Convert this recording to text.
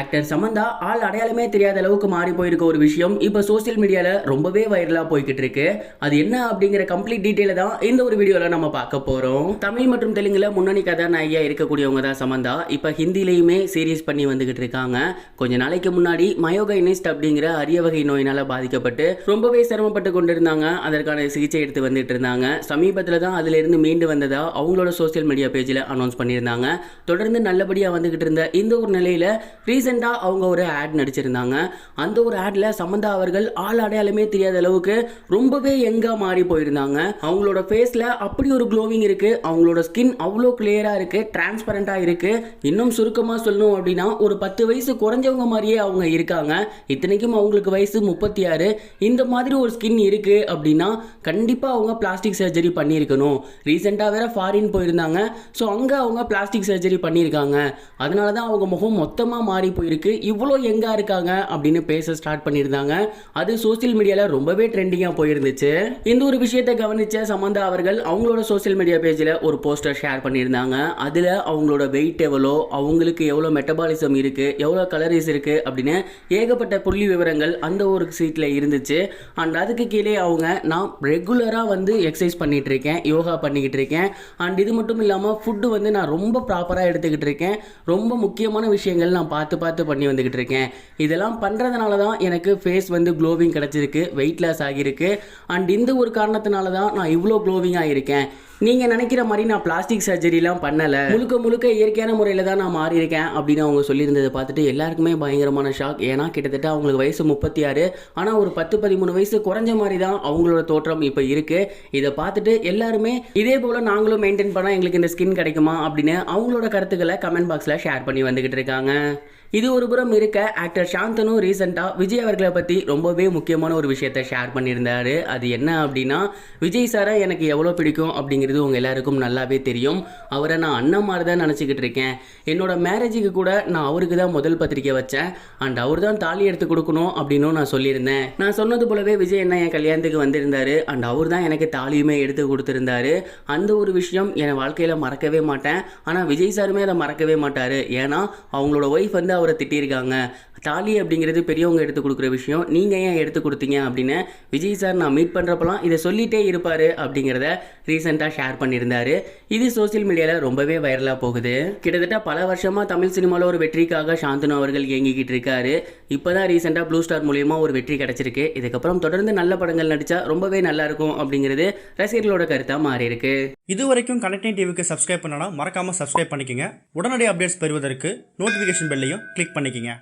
Actor Samantha ஆள் அடையாளமே தெரியாத அளவுக்கு மாறி போயிருக்க ஒரு விஷயம். இப்போ சோஷியல் மீடியாவில் ரொம்பவே வைரலாக போய்கிட்டு இருக்கு. அது என்ன அப்படிங்கிற கம்ப்ளீட் டீட்டெயில தான் இந்த ஒரு வீடியோவில் நம்ம பார்க்க போகிறோம் தமிழ் மற்றும் தெலுங்குல முன்னணி கதாநாயகியாக இருக்கக்கூடியவங்க தான் சமந்தா. இப்போ ஹிந்திலையுமே சீரியஸ் பண்ணி வந்துகிட்டு இருக்காங்க. கொஞ்ச நாளைக்கு முன்னாடி மயோகைனிஸ்ட் அப்படிங்கிற அரிய வகை நோயினால் பாதிக்கப்பட்டு ரொம்பவே சிரமப்பட்டு கொண்டிருந்தாங்க. அதற்கான சிகிச்சை எடுத்து வந்துட்டு இருந்தாங்க. சமீபத்தில் தான் அதிலிருந்து மீண்டு வந்ததா அவங்களோட சோஷியல் மீடியா பேஜில் அனௌன்ஸ் பண்ணியிருந்தாங்க. தொடர்ந்து நல்லபடியாக வந்துகிட்டு இருந்த இந்த ஒரு நிலையில ரீசெண்டாக அவங்க ஒரு ஆட் நடிச்சிருந்தாங்க. அந்த ஒரு ஆட்ல சமந்தா அவர்கள் ஆள் அடையாளமே தெரியாத அளவுக்கு ரொம்பவே எங்காக மாறி போயிருந்தாங்க. அவங்களோட ஃபேஸில் அப்படி ஒரு க்ளோவிங் இருக்குது அவங்களோட ஸ்கின் அவ்வளோ கிளியராக இருக்குது டிரான்ஸ்பரண்ட்டாக இருக்குது இன்னும் சுருக்கமாக சொல்லணும் அப்படின்னா ஒரு பத்து வயசு குறைஞ்சவங்க மாதிரியே அவங்க இருக்காங்க. இத்தனைக்கும் அவங்களுக்கு வயசு முப்பத்தி ஆறு இந்த மாதிரி ஒரு ஸ்கின் இருக்குது அப்படின்னா கண்டிப்பாக அவங்க பிளாஸ்டிக் சர்ஜரி பண்ணியிருக்கணும். ரீசெண்டாக வேற ஃபாரின் போயிருந்தாங்க. ஸோ அங்கே அவங்க பிளாஸ்டிக் சர்ஜரி பண்ணியிருக்காங்க. அதனால தான் அவங்க முகம் மொத்தமாக மாறி போயிருக்கு. இவ்வளோ எங்கே இருக்காங்க அப்படின்னு பேச ஸ்டார்ட் பண்ணியிருந்தாங்க. அது சோஷியல் மீடியாவில் ரொம்பவே ட்ரெண்டிங்காக போயிருந்துச்சு. இந்த ஒரு விஷயத்தை கவனிச்ச சமந்தா அவர்கள் அவங்களோட சோஷியல் மீடியா பேஜில் ஒரு போஸ்டர் ஷேர் பண்ணியிருந்தாங்க. அதில் அவங்களோட வெயிட் எவ்வளோ அவங்களுக்கு எவ்வளோ மெட்டபாலிசம் இருக்குது எவ்வளோ கலரிஸ் இருக்குது அப்படின்னு ஏகப்பட்ட புள்ளி விவரங்கள் அந்த ஒரு சீட்டில் இருந்துச்சு. அண்ட் அதுக்கு கீழே அவங்க நான் ரெகுலராக வந்து எக்ஸசைஸ் பண்ணிகிட்டு இருக்கேன் யோகா பண்ணிக்கிட்டு இருக்கேன். அண்ட் இது மட்டும் இல்லாமல் ஃபுட்டு வந்து நான் ரொம்ப ப்ராப்பராக எடுத்துக்கிட்டு இருக்கேன். ரொம்ப முக்கியமான விஷயங்கள் நான் பார்த்து பார்த்து பண்ணி வந்துக்கிட்டு இருக்கேன். இதெல்லாம் பண்ணுறதுனால தான் எனக்கு ஃபேஸ் வந்து க்ளோவிங் கிடச்சிருக்கு வெயிட் லாஸ் ஆகியிருக்கு. அண்ட் இந்த ஒரு காரணத்தினால தான் நான் இவ்வளோ க்ளோவிங்காக இருக்கேன். நீங்கள் நினைக்கிற மாதிரி நான் பிளாஸ்டிக் சர்ஜரிலாம் பண்ணலை. முழுக்க முழுக்க இயற்கையான முறையில் தான் நான் மாறி இருக்கேன் அப்படின்னு அவங்க சொல்லியிருந்ததை பார்த்துட்டு எல்லாருக்குமே பயங்கரமான ஷாக் ஏன்னா கிட்டத்தட்ட அவங்களுக்கு வயசு முப்பத்தி ஆறு ஆனால் ஒரு பத்து பதிமூணு வயசு குறைஞ்ச மாதிரி தான் அவங்களோட தோற்றம் இப்போ இருக்குது இதை பார்த்துட்டு எல்லாருமே இதே போல் நாங்களும் மெயின்டைன் பண்ணால் எங்களுக்கு இந்த ஸ்கின் கிடைக்குமா அப்படின்னு அவங்களோட கருத்துக்களை கமெண்ட் பாக்ஸில் ஷேர் பண்ணி வந்துக்கிட்டு இருக்காங்க. இது ஒரு புறம் இருக்க ஆக்டர் சாந்தனு ரீசெண்டாக விஜய் அவர்களை பற்றி ரொம்பவே முக்கியமான ஒரு விஷயத்தை ஷேர் பண்ணியிருந்தாரு. அது என்ன அப்படின்னா விஜய் சாரை எனக்கு எவ்வளோ பிடிக்கும் அப்படிங்கிறது உங்கள் எல்லாருக்கும் நல்லாவே தெரியும். அவரை நான் அண்ணன் மாதிரி தான் நினச்சிக்கிட்டு இருக்கேன். என்னோட மேரேஜுக்கு கூட நான் அவருக்கு தான் முதல் பத்திரிக்கை வச்சேன். அண்ட் அவர் தான் தாலி எடுத்து கொடுக்கணும் அப்படின்னும் நான் சொல்லியிருந்தேன். நான் சொன்னது போலவே விஜய் என்ன என் கல்யாணத்துக்கு வந்திருந்தார். அண்ட் அவர் தான் எனக்கு தாலியுமே எடுத்து கொடுத்துருந்தாரு. அந்த ஒரு விஷயம் என் வாழ்க்கையில் மறக்கவே மாட்டேன். ஆனால் விஜய் சாருமே அதை மறக்கவே மாட்டார். ஏன்னா அவங்களோட ஒய்ஃப் வந்து அவரை திட்டியிருக்காங்க. தாலி அப்படிங்கிறது பெரியவங்க எடுத்து கொடுக்குற விஷயம். நீங்கள் ஏன் எடுத்து கொடுத்தீங்க அப்படின்னு விஜய் சார் நான் மீட் பண்ணுறப்பலாம் இதை சொல்லிட்டே இருப்பார் அப்படிங்கிறத ரீசெண்டாக ஷேர் பண்ணியிருந்தாரு. இது சோஷியல் மீடியாவில் ரொம்பவே வைரலாக போகுது. கிட்டத்தட்ட பல வருஷமாக தமிழ் சினிமாவில் ஒரு வெற்றிக்காக சாந்தனு அவர்கள் இயங்கிக்கிட்டு இருக்காரு. இப்போ தான் ரீசெண்டாக ப்ளூ ஸ்டார் மூலியமாக ஒரு வெற்றி கிடச்சிருக்கு. இதுக்கப்புறம் தொடர்ந்து நல்ல படங்கள் நடித்தா ரொம்பவே நல்லா இருக்கும் அப்படிங்கிறது ரசிகர்களோட கருத்தாக மாறி இருக்கு இது வரைக்கும் கனெக்டிங் டிவிக்கு சப்ஸ்கிரைப் பண்ணனா மறக்காமல் சப்ஸ்கிரைப் பண்ணிக்கங்க. உடனடி அப்டேட்ஸ் பெறுவதற்கு நோட்டிஃபிகேஷன் பெல்லையும் கிளிக் பண்ணிக்கங்க.